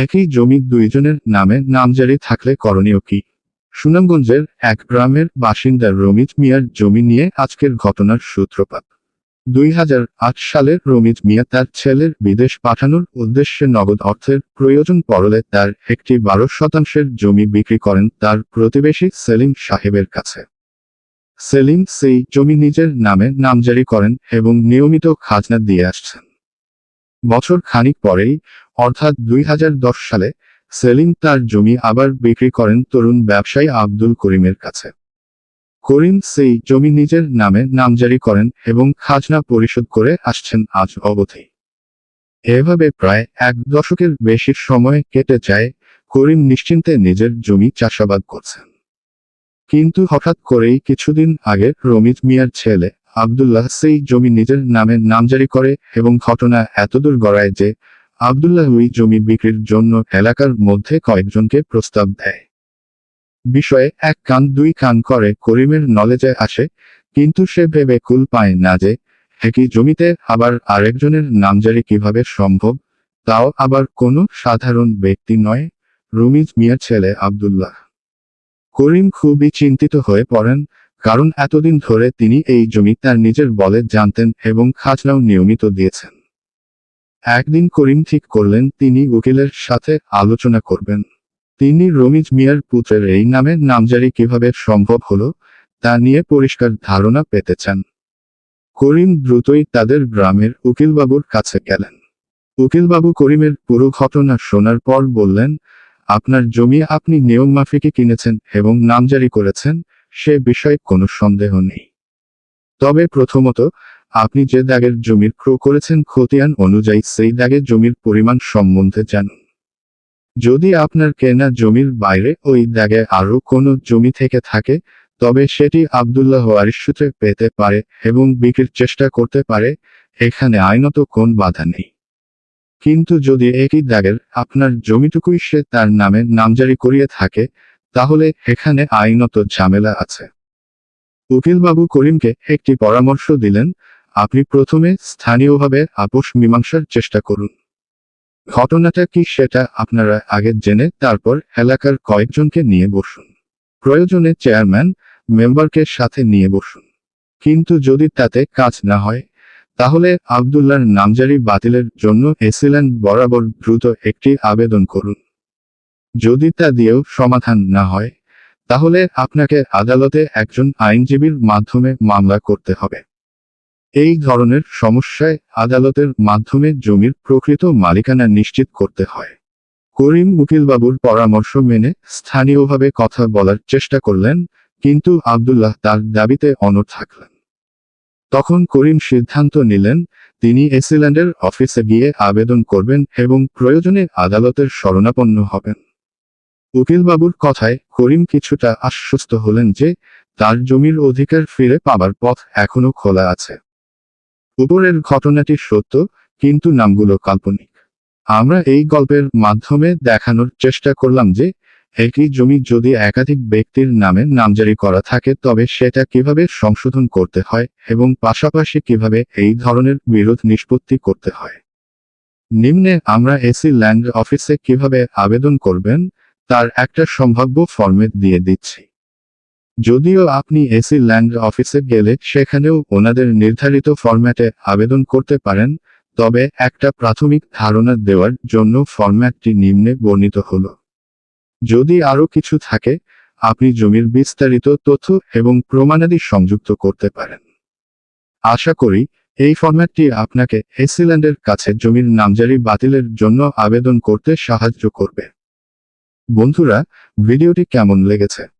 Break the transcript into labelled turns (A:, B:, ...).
A: একই জমি দুইজনের নামে নামজারি থাকলে করণীয় কি? সুনামগঞ্জের এক গ্রামের বাসিন্দা রমিত মিয়ার জমি নিয়ে আজকের ঘটনার সূত্রপাত। দুই হাজার আট সালে রমিত মিয়া তার ছেলের বিদেশ পাঠানোর উদ্দেশ্যে নগদ অর্থের প্রয়োজন পড়লে তার একটি বারো শতাংশের জমি বিক্রি করেন তার প্রতিবেশী সেলিম সাহেবের কাছে। সেলিম সেই জমি নিজের নামে নামজারি করেন এবং নিয়মিত খাজনা দিয়ে আসছেন। বছর খানিক পরেই অর্থাৎ দুই হাজার দশ সালে সেলিম তার জমি আবার বিক্রি করেন তরুণ ব্যবসায়ী আব্দুল করিমের কাছে। করিম সেই জমি নিজের নামে নামজারি করেন এবং খাজনা পরিশোধ করে আসছেন আজ অবধি। এভাবে প্রায় এক দশকের বেশি সময় কেটে যায়, করিম নিশ্চিন্তে নিজের জমি চাষাবাদ করছেন। কিন্তু হঠাৎ করেই কিছুদিন আগে রমিত মিয়ার ছেলে আবদুল্লাহ সেই জমি নিজের নামে নামজারি করে এবং ঘটনা এতদূর গড়ায় যে আবদুল্লাহ ওই জমি বিক্রির জন্য এলাকার মধ্যে কয়েকজনকে প্রস্তাব দেয়। বিষয়ে এক কান দুই কান করে করিমের নলেজে আসে, কিন্তু সে ভেবে কুল পায় না যে একই জমিতে আবার আরেকজনের নামজারি কীভাবে সম্ভব, তাও আবার কোনো সাধারণ ব্যক্তি নয়, রুমিজ মিয়ার ছেলে আবদুল্লাহ। করিম খুবই চিন্তিত হয়ে পড়েন, কারণ এতদিন ধরে তিনি এই জমি তার নিজের বলে জানতেন এবং খাজনাও নিয়মিত দিয়েছেন। একদিন করিম ঠিক করলেন, তিনি উকিলের সাথে আলোচনা করবেন। তিনি রমিজ মিয়ার পুত্রের এই নামে নামজারি কীভাবে সম্ভব হলো, তা নিয়ে পরিষ্কার ধারণা পেতে চান করিম দ্রুতই তাদের গ্রামের উকিলবাবুর কাছে গেলেন। উকিলবাবু করিমের পুরো ঘটনা শোনার পর বললেন, আপনার জমি আপনি নিয়ম মাফিকে কিনেছেন এবং নামজারি করেছেন, সে বিষয়ে কোনো সন্দেহ নেই। তবে প্রথমত আপনি যে দাগের জমির ক্রো করেছেন খতিয়ান অনুযায়ী সেই দাগের জমির পরিমাণ সম্বন্ধে জানুন। যদি আপনার কেনা জমির বাইরে ওই দাগে আরও কোনো জমি থেকে থাকে, তবে সেটি আবদুল্লাহ ওয়ারিশ সূত্রে পেতে পারে এবং বিক্রির চেষ্টা করতে পারে, এখানে আইনত কোন বাধা নেই। কিন্তু যদি একই দাগের আপনার জমিটুকুই সে তার নামে নামজারি করিয়ে থাকে, তাহলে এখানে আইনত ঝামেলা আছে। উকিলবাবু করিমকে একটি পরামর্শ দিলেন আপনি প্রথমে স্থানীয়ভাবে আপোষ মীমাংসার চেষ্টা করুন। ঘটনাটা কি সেটা আপনারা আগে জেনে তারপর এলাকার কয়েকজনকে নিয়ে বসুন। প্রয়োজনে চেয়ারম্যান মেম্বারকে সাথে নিয়ে বসুন। কিন্তু যদি তাতে কাজ না হয়, তাহলে আবদুল্লার নামজারি বাতিলের জন্য এসিল্যান্ড বরাবর দ্রুত একটি আবেদন করুন। যদি তা দিয়েও সমাধান না হয়, তাহলে আপনাকে আদালতে একজন আইনজীবীর মাধ্যমে মামলা করতে হবে। এই ধরনের সমস্যায় আদালতের মাধ্যমে জমির প্রকৃত মালিকানা নিশ্চিত করতে হয়। করিম উকিলবাবুর পরামর্শ মেনে স্থানীয়ভাবে কথা বলার চেষ্টা করলেন, কিন্তু আবদুল্লাহ তার দাবিতে অনড় থাকলেন। তখন করিম সিদ্ধান্ত নিলেন, তিনি এসিল্যান্ডের অফিসে গিয়ে আবেদন করবেন এবং প্রয়োজনে আদালতের শরণাপন্ন হবেন। উকিলবাবুর কথায় করিম কিছুটা আশ্বস্ত হলেন যে, তার জমির অধিকার ফিরে পাবার পথ এখনও খোলা আছে। উপরের ঘটনাটি সত্য, কিন্তু নামগুলো কাল্পনিক। আমরা এই গল্পের মাধ্যমে দেখানোর চেষ্টা করলাম যে, একই জমি যদি একাধিক ব্যক্তির নামে নামজারি করা থাকে, তবে সেটা কীভাবে সংশোধন করতে হয় এবং পাশাপাশি কীভাবে এই ধরনের বিরোধ নিষ্পত্তি করতে হয়? নিম্নে আমরা এসি ল্যান্ড অফিসে কীভাবে আবেদন করবেন, তার একটা সম্ভাব্য ফরম্যাট দিয়ে দিচ্ছি। যদিও আপনি এসি ল্যান্ড অফিসে গেলে সেখানেও ওনাদের নির্ধারিত ফরম্যাটে আবেদন করতে পারেন, তবে একটা প্রাথমিক ধারণা দেওয়ার জন্য ফরম্যাটটি নিম্নে বর্ণিত হল। যদি আরও কিছু থাকে, আপনি জমির বিস্তারিত তথ্য এবং প্রমাণাদি সংযুক্ত করতে পারেন। আশা করি, এই ফরম্যাটটি আপনাকে এসিল্যান্ডের কাছে জমির নামজারি বাতিলের জন্য আবেদন করতে সাহায্য করবে। বন্ধুরা, ভিডিওটি কেমন লেগেছে?